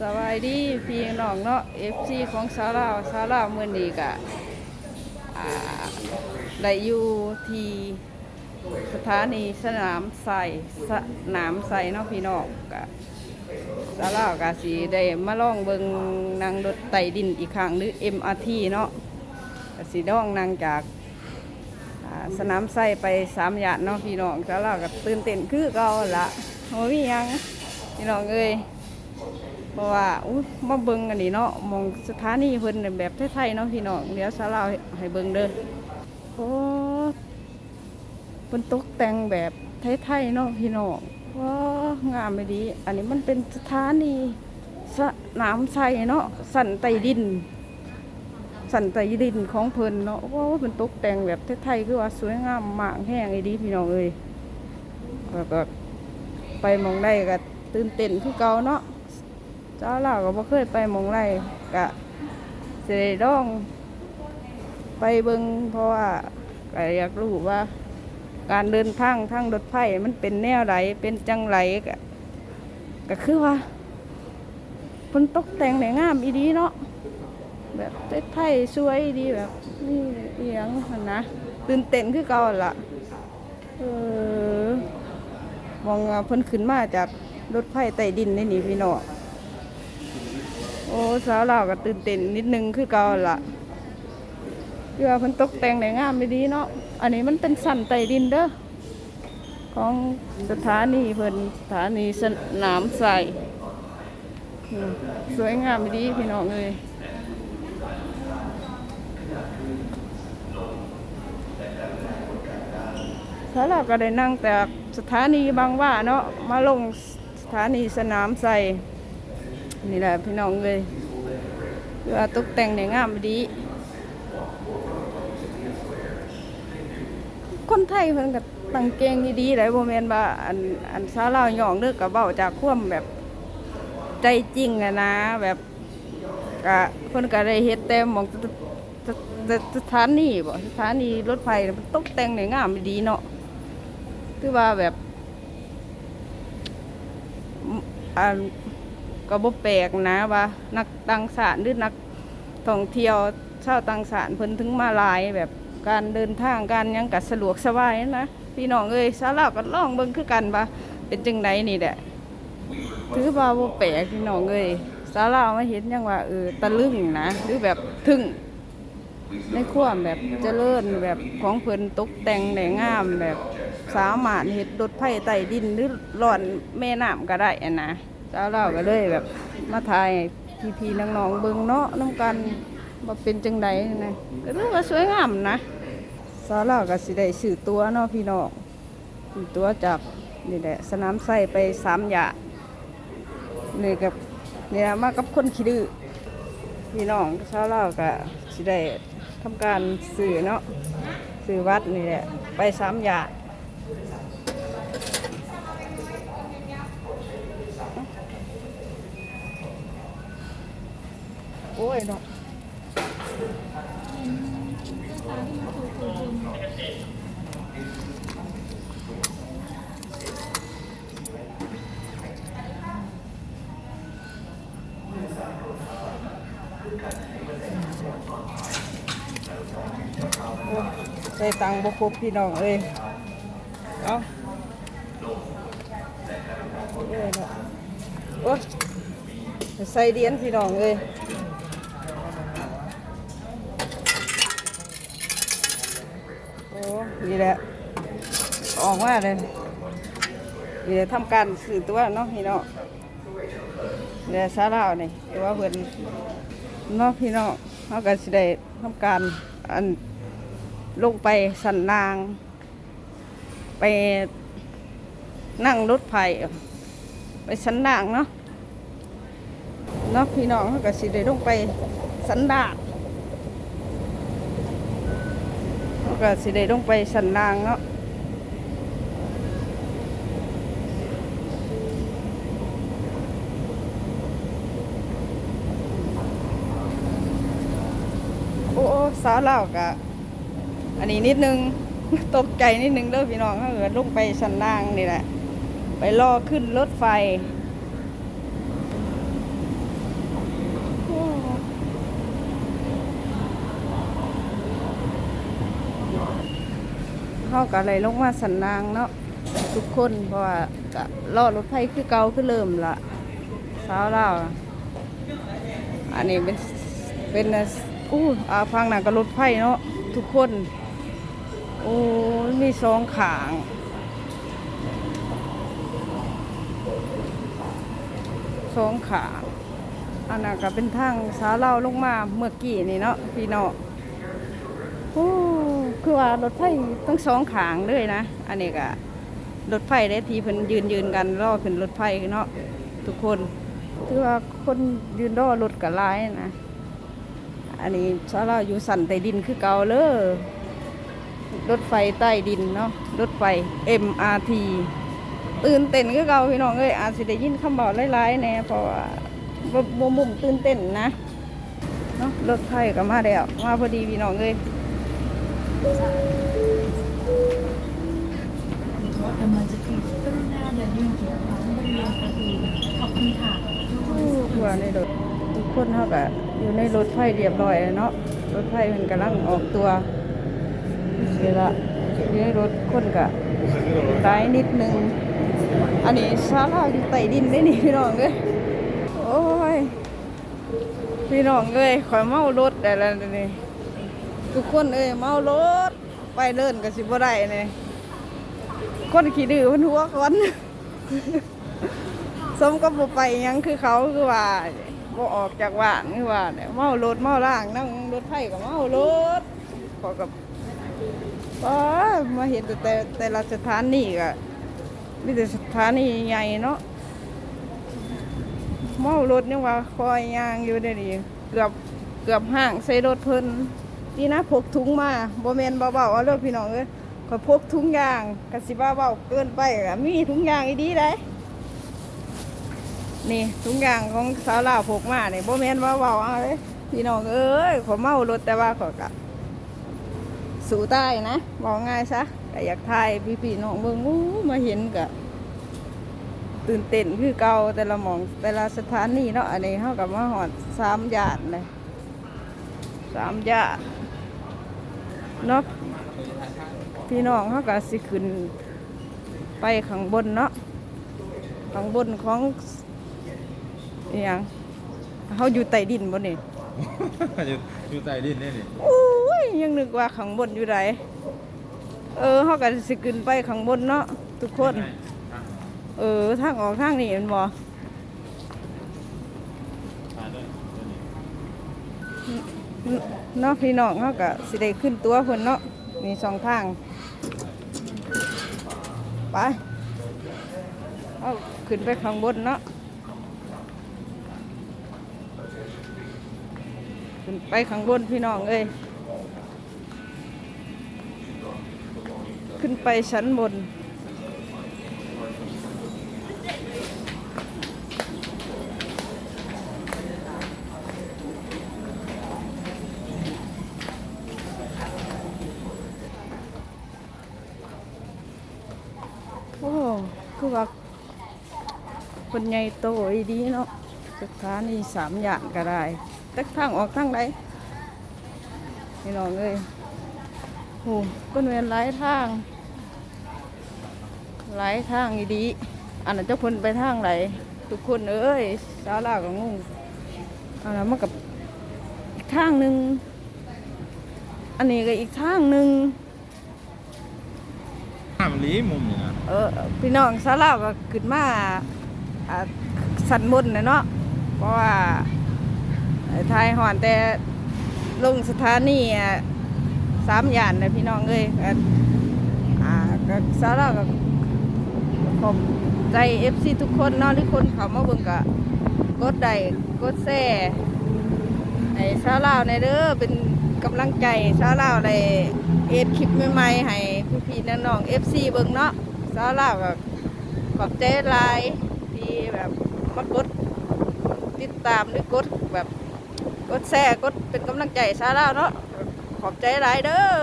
สบายดีพี่น้องเนาะ FC ของสาวลาวสาวลาวมื้อนี้ก็อ่าได้อยู่ที่สถานีสนามใส่สนามใส่เนาะพี่น้องก็สาวลาวก็สิได้มาล่องเบิงนางรถไต่ดินอีกครั้งหรือ MRT เนาะก็สิลองนั่งจากสนามไส้ไปสามหยาดเนาะพี่น้องสาวลาวก็ตื่นเต้นคือเก่าละโอ้ยยังพี่น้องเอ้ย ราะว่าอู้มาเบิ่งอันนี้เนาะมองสถานีเพิ่นแบบไทยๆเนาะพี่น้องเดี๋ยวสาเราให้เบิ่งเด้อโอ้เพิ่นตกแต่งแบบไทยๆเนาะพี่น้องว้างามไปดี อันนี้มันเป็นสถานีสนามไทยเนาะสันไตดิน สันไตดินของเพิ่นเนาะว้าเพิ่นตกแต่งแบบไทยๆคือว่าสวยงามมากแห้งไอ้ดีพี่น้องเอ้ยแล้วก็ไปมองได้ก็ตื่นเต้นคือเก่าเนาะ เจ้าเราก็บ่เคยไปมองไรกะสิได้ลองไปเบิงเพราะว่าก็อยากรู้ว่า การเดินทางทางรถไฟมันเป็นแนวไหเป็นจังไรกะก็คือว่าเพิ่นตกแต่งได้งามอีดีเนาะแบบไทยๆสวยดีแบบนี่เอียงหั่นนะตื่นเต้นคือเก่าหั่นล่ะเออมองเพิ่นขึ้นมาจากรถไฟใต้ดินนี่นี่พี่น้อง โอ้สาวเราก็ตื่นเต้นนิดนึงคือเก่าหั่นละเพื่อเพิ่นตกแต่งได้งามไม่ดีเนาะอันนี้มันเป็นสันไตดินเด้อของสถานีเพิ่นสถานีสนามใส่สวยงามไม่ดีพี่น้องเอ้ยสาวเราก็ได้นั่งแต่สถานีบางว่าเนาะมาลงสถานีสนามใส่ นี่แหละพี่น้องเลยว่าตกแต่งได้งามดี คนไทยเพิ่นก็ตั้งเกงดีๆหลายโมเมนต์ว่าอันอันสาวลาวหยองเด้อกับเบ้าจากความแบบใจจริงอะนะแบบกะเพิ่นก็ได้เฮ็ดแต่หมองสถานีบ่สถานีรถไฟมันตกแต่งได้งามดีเนาะคือว่าแบบอัน ก็บ่แปลกนะว่า นักต่างชาติหรือนักท่องเที่ยวชาวต่างชาติเพิ่นถึงมาหลายแบบการเดินทางการยังกัสะดวกสบายนะพี่น้องเอ้ยสาวลาก็ลองเบิ่งคือกันว่าเป็นจังไดนี่แหละถือว่าบ่แปลกพี่น้องเอ้ยสาวลาวมาเห็นยังว่าเออตะลึงนะหรือแบบทึ่งในควมแบบเจริญแบบของเพิ่นตกแต่งได้งามแบบสามารถเฮ็ดรถไฟใต้ดินหรือหล่อนแม่น้ำก็ได้อะนะ เจ้าเราก็เลยแบบมาถ่ายพี่พี่ๆน้องๆเบิ่งเนาะน้ำกันว่าเป็นจังไดนะก็รู้ว่าสวยงามนะสาวเราก็สิได้สื่อตัวเนาะพี่น้องสื่อตัวจากนี่แหละสนามไส้ไปสามหยานี่กับนี่ละมากับคนขี้ดื้อพี่น้องสาวเราก็สิได้ทำการสื่อเนาะสื่อวัดนี่แหละไปสามหยา โอ้ยเนาะโอ้ยใส่ตังค์บ่ครบพี่น้องเอ้ยเอาเอ้ยเนาะโอ้ยใส่เหรียญพี่น้องเอ้ย โอ้ นี่แหละ ออกมาเลยนี่แหละทำการสื่อตัวเนาะพี่น้องเนี่ยซาลาวนี่ตัวเพิ่นเนาะพี่น้องเขาก็สิได้ทำการอันลงไปสันนาง ไปนั่งรถไฟไปสันนางเนาะเนาะพี่น้องเขาก็สิได้ลงไปสันดาษ แล้ว ก็สิได้ลงไปสันนางเนาะโอ้โอ้สาวเล่ากะอันนี้นิดนึงตกใจนิดนึงเด้อพี่น้องถ้าเกิดลงไปสันนางนี่แหละ ไปรอขึ้นรถไฟาก็เลยลงมาสันนางเนาะทุกคนเพราะว่าก็รอรถไฟคือเก่าคือเริ่มละเช้าแล้วอันนี้เป็นเป็นอู้อาฟังหนังก็รถไฟเนาะทุกคนโอ้มีสองขางสองขางอันนั้นก็เป็นทางสาเราลงมาเมื่อกี้นี่เนาะพี่เนาะโอ้ คือว่ารถไฟทั้งสองขางเลยนะ อันนี้ก็รถไฟได้ทีเพิ่นยืนยืนกันรอขึ้นรถไฟเนาะทุกคนคือว่าคนยืนรอรถกับลายนะ อันนี้สาเราอยู่สันใต้ดินคือเก่าเลยรถไฟใต้ดินเนาะรถไฟ MRT ตื่นเต้นคือเก่าพี่น้องเอ้ยอาจสิได้ยินคำบอกหลายๆแน่เพราะว่าบ่บ่มุมตื่นเต้นนะเนาะรถไฟก็มาแล้วมาพอดีพี่น้องเอ้ย กำลังจะถึงกรุณาเดินยื่นเกี่ยวกับบริเวณประตูขอบคุณค่ะทั่วในรถทุกคนเฮาก็อยู่ในรถไฟเรียบร้อยเนาะรถไฟมันกำลังออกตัวเสียละอยู่ในรถคนก็ร้ายนิดนึง อันนี้ซาลาอยู่ใต้ดินได้นี่พี่น้องเอ้ยโอ้ยพี่น้องเอ้ยข่อยเมารถได้แล้วนี่ ทุกคนเอ้ยเมารถไปเลิ่นก็สิบ่ได้นี่คนขี้ดื้อเพิ่นหัวก่อนสมกับบ่ไปยังคือเขาคือว่าบ่ออกจากบ้านคือว่าเนี่ยเมารถเมาล่างนั่งรถไฟก็เมารถขอกับป้ามาเห็นแต่แต่ละสถานีก็มีแต่สถานีใหญ่เนาะเมารถยังว่าคอยยางอยู่เดี๋ยวนี้เกือบเกือบห่างใส่รถเพิ่น นี่นะพกถุงมาบ่แมนเบาๆเอาเด้อพี่น้องเอ้ยขอยพกถุงยางกะสิว่าเบาเกินไปก็มีถุงยางอีดีได้นี่ทุกอย่างของสาวลาวพกมาเนี่ยโบแมนว่าเบาเอาเลยพี่น้องเอ้ยขอเมารถแต่ว่าขอกะสู่ใต้นะบอกง่ายซะก็อยากถ่ายพี่พี่ๆน้องเบิ่งอู้มาเห็นกะตื่นเต้นคือเก่าแต่ละหมองแต่ละสถานีเนาะอันนี้เขากับมาหอดสามญาติเลยสามญาติ เนาะพี่น้องเขาก็สิขึ้นไปข้างบนเนาะข้างบนของอหยังเขาอยู่ใต้ดินบนนี่ อยู่อยู่ใต้ดินนี่นี่โอ้ยยังนึกว่าข้างบนอยู่ไหนเออเขาก็สิขึ้นไปข้างบนเนาะทุกคน เออทางออกทางนี้แมันบ่มาด้วยตัวนี้ เนาะพี่น้องเขาก็สิได้ขึ้นตัวเพิ่นเนาะมีสองทาง ไปเอาขึ้นไปข้างบนเนาะขึ้นไปข้างบนพี่น้องเอ้ยขึ้นไปชั้นบน โอ้คือว่าคนใหญ่โตอีดีเนาะสถานีสามอย่างก็ได้ตักทางออกทางใดพี่น้องเอ้ยโอ้ก็เวียนหลายทางหลายทางอีดีอันนั้นเจ้าคนไปทางไหนทุกคนเอ้ยสาลาก็งงอันนั้นมันกับอีกทางหนึ่งอันนี้ก็อีกทางหนึ่ง ห้ามลีมุมนี่นะเออพี่น้องสาลาก็ขึ้นมาอ่าสันบนนะเนาะเพราะว่าทายหอนแต่ลงสถานีสามย่านนะพี่น้องเอ้ยอ่าก็สาลาก็ขอบใจเอฟซีทุกคนเนาะที่คนเขามาเบิ่งก็กดไดกดแซ่ ให้สาลาวในเด้อเป็นกำลังใจสาลาวในเอ็ดคลิปใหม่ๆให้พี่ๆน้องๆเอฟซีเบิ่งเนาะสาลาวก็ขอบใจไลายที่แบบมากดติดตามหรือกดแบบกดแชร์กดเป็นกำลังใจสาลาวเนาะขอบใจหลายเด้อ